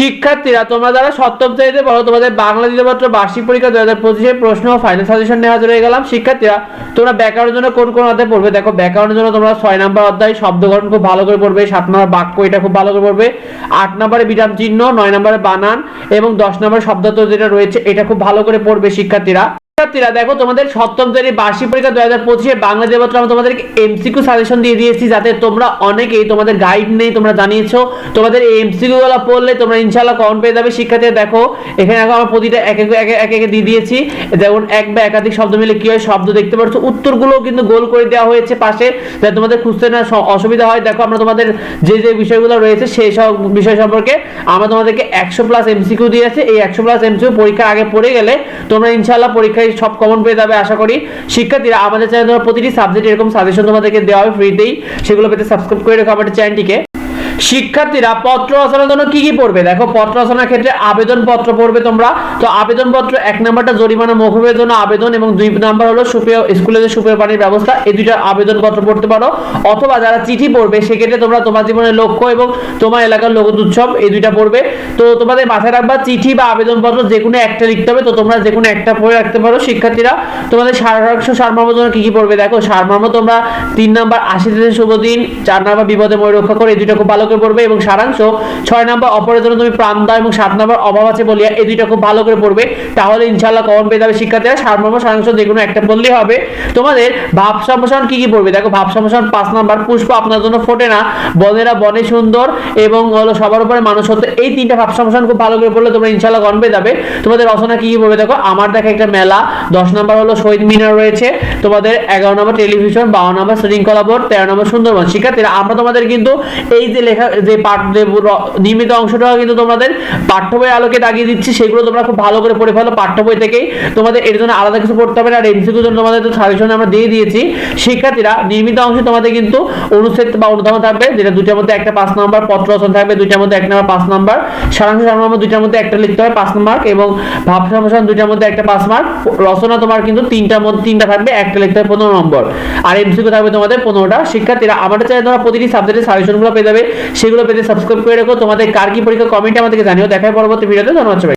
শিক্ষার্থীরা, তোমরা যারা সপ্তম শ্রেণীতে পড়ো, তোমাদের বাংলা দ্বিতীয়পত্র বার্ষিক পরীক্ষা দুই হাজার পঁচিশের প্রশ্ন ও ফাইনাল সাজেশন নেওয়া হয়ে গেলাম। শিক্ষার্থীরা, তোমরা ব্যাকরণের জন্য কোন কোন অধ্যায় পড়বে? দেখো, ব্যাকরণের জন্য তোমরা ছয় নম্বর অধ্যায়, শব্দ গঠন খুব ভালো করে পড়বে, সাত নম্বর বাক্য এটা খুব ভালো করে পড়বে, আট নম্বরে বিরাম চিহ্ন, নয় নম্বরে বানান, এবং দশ নম্বরে শব্দার্থ যেটা রয়েছে, এটা খুব ভালো করে পড়বে শিক্ষার্থীরা। শিক্ষার্থীরা দেখো তোমাদের সপ্তম শ্রেণির বার্ষিক পরীক্ষা দু হাজার পঁচিশে বাংলা দেবত্র আমি তোমাদেরকে এমসিকিউ সাজেশন দিয়ে দিয়েছি, যাতে তোমরা অনেকেই তোমাদের গাইড নেই, তোমরা জানিয়েছো। তোমাদের এই এমসিকিউ গুলো পড়লে তোমরা ইনশাল্লাহ কমন পেয়ে যাবে। শিক্ষার্থীরা, দেখো, এখানে এখন আমার প্রতিটা এক এক এক এক দিয়ে দিয়েছি। যেমন এক বা একাধিক শব্দ মিলে কি হয়, শব্দ দেখতে পাচ্ছ, উত্তরগুলো কিন্তু গোল করে দেওয়া হয়েছে পাশে, যাতে তোমাদের খুঁজতে না অসুবিধা হয়। দেখো, আমরা তোমাদের যে যে বিষয়গুলো রয়েছে সেই সব বিষয় সম্পর্কে আমরা তোমাদেরকে একশো প্লাস এমসিকিউ দিয়েছে। এই একশো প্লাস এমসিকিউ পরীক্ষা আগে পড়ে গেলে তোমরা ইনশাল্লাহ পরীক্ষায় সব কমন পেয়ে যাবে, আশা করি। শিক্ষার্থীরা, আমাদের চ্যানেল প্রতিটি সাবজেক্ট এরকম সাজেশন তোমাদেরকে দেওয়া হবে ফ্রিতেই সেগুলো পেতে সাবস্ক্রাইব করে রেখো আমাদের চ্যানেলটিকে শিক্ষার্থীরা পত্র রচনার জন্য কি কি পড়বে? দেখো, পত্র রচনার ক্ষেত্রে আবেদন পত্র পড়বে তোমরা। তো আবেদন পত্র এক নাম্বারটা জরিমানা মৌকুবের জন্য আবেদন এবং দুই নাম্বার হলো সুপেয় স্কুলে যে সুপেয় পানির ব্যবস্থা, এই দুইটা আবেদন পত্র পড়তে পারো। অথবা যারা চিঠি পড়বে, সেক্ষেত্রে তোমরা তোমার জীবনের লক্ষ্য এবং তোমার এলাকার লোক উৎসব, এই দুইটা পড়বে। তো তোমাদের মাথায় রাখবা, চিঠি বা আবেদন পত্র যে কোনো একটা লিখতে হবে। তো তোমরা যে কোনো একটা পড়ে রাখতে পারো, শিক্ষার্থীরা। তোমাদের সারাংশ সারমর্ম জন্য কি কি পড়বে? দেখো, সারমর্ম তোমরা তিন নাম্বার আশি থেকে শুভ দিন, চার নাম্বার বিপদে মই রক্ষা করে, এই দুইটা খুব ভালো করে পড়বে এবং সারাংশ ছয় নাম্বার, অপরের জন্য তুমি প্রাণ দাও এবং সাত নাম্বার, অভাব আছে বলিয়া এই দুইটা খুব ভালো করে পড়বে। তাহলে ইনশাল্লাহ কমন পেয়ে যাবে শিক্ষার্থীরা। সারমর্ম সারাংশ যে কোনো একটা পড়লেই হবে। তোমাদের ভাব সম্প্রসারণ কি কি পড়বে? দেখো, ভাব সম্প্রসারণ পাঁচ নাম্বার, পুষ্প আপনার জন্য ফোটে না। বনেরা বনে সুন্দর এবং হলো সবার উপরে মানুষ হতে এই তিনটা ভাব সম্প্রসারণ খুব ভালো করে পড়লে তোমরা ইনশাল্লাহ কমন পেয়ে যাবে। তোমাদের রচনা কি কি পড়বে? দেখো, আমার দেখা একটা মেলা। দশ নাম্বার হলো শহীদ মিনার রয়েছে। তোমাদের এগারো নম্বর টেলিভিশন, বারো নম্বর শৃঙ্খলা বোর্ড, তেরো নম্বর সুন্দরবন। শিক্ষার্থীরা, আমরা তোমাদের কিন্তু এই যে লেখা যে পাঠ, যে নিয়মিত অংশটা কিন্তু তোমাদের পাঠ্য বই আলোকে দাগিয়ে দিচ্ছি, সেগুলো তোমরা খুব ভালো করে পড়ে ফেলো পাঠ্য বই থেকেই। তোমাদের এর জন্য আলাদা কিছু পড়তে হবে না, আর এমসিকিউ জন্য তোমাদের তো সাজেশন আমরা দিয়ে দিয়েছি। শিক্ষার্থীরা নিয়মিত অংশে তোমাদের কিন্তু অনুচ্ছেদ বা অনুধাবন থাকবে, যেটা দুইটার মধ্যে একটা পাঁচ নাম্বার, পত্র রচনা থাকবে, দুইটার মধ্যে এক নাম্বার, পাঁচ নাম্বার, সারাংশ সারমর্ম দুইটার মধ্যে একটা লিখতে হবে, পাঁচ মার্ক এবং ভাব সম্প্রসারণ দুইটার মধ্যে একটা পাঁচ মার্ক রচনা তোমার কিন্তু তিনটার মধ্যে, তিনটা থাকবে, একটা লিখতে হবে পনেরো নম্বর। আর এমসিকিউ থাকবে তোমাদের পনেরোটা। শিক্ষার্থীরা, আমাদের চাই তোমরা প্রতিটি সাবজেক্টের সাজেশনগুলো পেয়ে যাবে। সেগুলো পেতে সাবস্ক্রাইব করে রেখো। তোমাদের কার কি পরীক্ষা কমেন্টে আমাদেরকে জানিও। দেখায় পরবর্তী ভিডিওতে ধন্যবাদ।